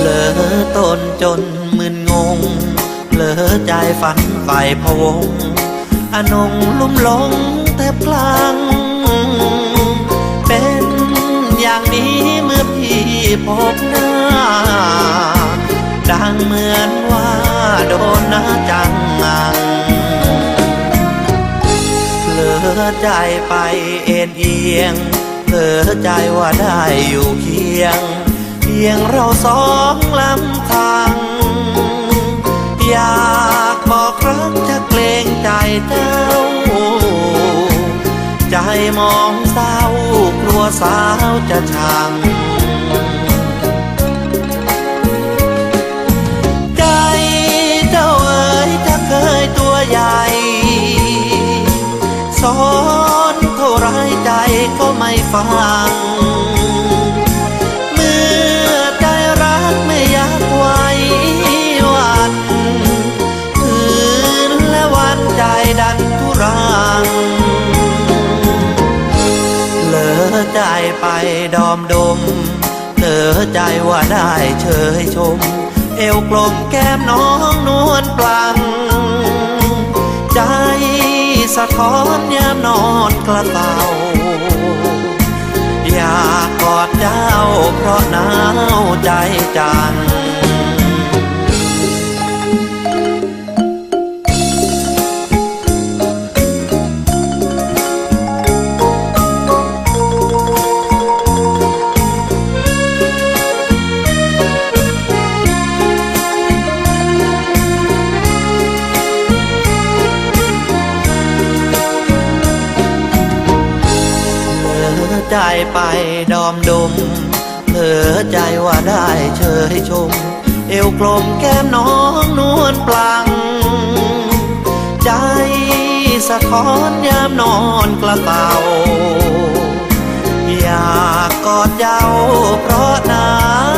เลอตนจนมึนงงเลอใจฝันไฟพวง อนงลุ่มหลง แทบพลัง เป็นอย่างนี้เมื่อพี่พบหน้า ดังเหมือนว่าโดนนะจังงังเผลอใจไปเอ็นเอียงเผลอใจว่าได้อยู่เคียง เพียงเราสองลำพัง มองเศร้ากลัวสาวจะชัง ใจเจ้าเอ๋ยจะเคยตัวใหญ่สอนเท่าไรใจก็ไม่ฟัง ไปดอมดมเหลอใจว่าได้เชยชม เอวกลมแก้มน้องนวลปลัง ใจสะท้อนยามนอนกระเตาอยากกอดเจ้าเพราะหนาวใจจัง ใจไปดอมดม เผลอใจว่าได้เชยชม เอวกลมแก้มน้องนวลปลัง ใจสะท้อนยามนอนกระเตาอยากกอดเจ้าเพราะหนาว